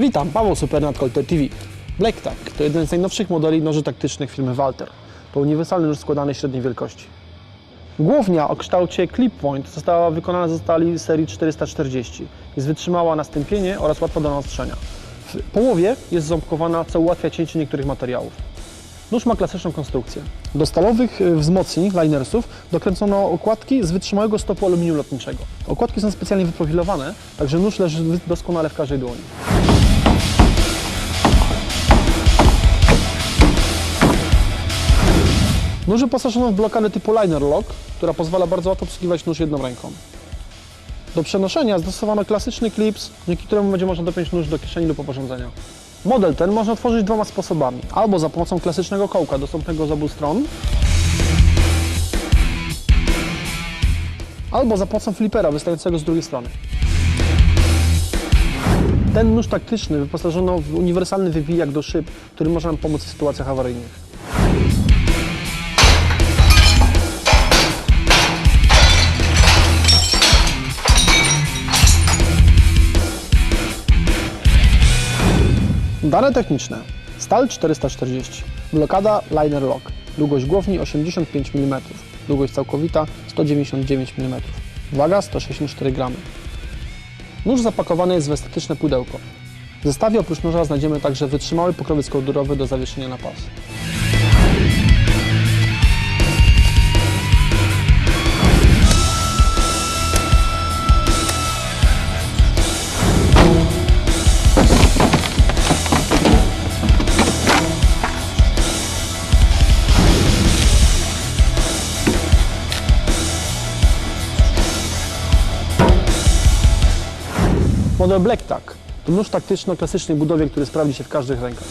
Witam, Paweł Supernat Colter TV. Black to jeden z najnowszych modeli noży taktycznych firmy Walter. To uniwersalny nóż składany średniej wielkości. Głownia o kształcie Clip Point została wykonana ze stali serii 440. Jest wytrzymała na stępienie oraz łatwa do naostrzenia. W połowie jest ząbkowana, co ułatwia cięcie niektórych materiałów. Nóż ma klasyczną konstrukcję. Do stalowych y, wzmocnień linersów dokręcono okładki z wytrzymałego stopu aluminium lotniczego. Okładki są specjalnie wyprofilowane, także nóż leży doskonale w każdej dłoni. Nóż wyposażono w blokadę typu liner lock, która pozwala bardzo łatwo obsługiwać nóż jedną ręką. Do przenoszenia zastosowano klasyczny klips, dzięki któremu będzie można dopiąć nóż do kieszeni lub oporządzenia. Model ten można otworzyć dwoma sposobami. Albo za pomocą klasycznego kołka dostępnego z obu stron, albo za pomocą flipera wystającego z drugiej strony. Ten nóż taktyczny wyposażono w uniwersalny wybijak do szyb, który może nam pomóc w sytuacjach awaryjnych. Dane techniczne. Stal 440, blokada liner lock, długość głowni 85 mm, długość całkowita 199 mm, waga 164 g. Nóż zapakowany jest w estetyczne pudełko. W zestawie oprócz noża znajdziemy także wytrzymały pokrowiec kołdurowy do zawieszenia na pas. Model Black Tack to nóż taktyczny o klasycznej budowie, który sprawdzi się w każdych rękach.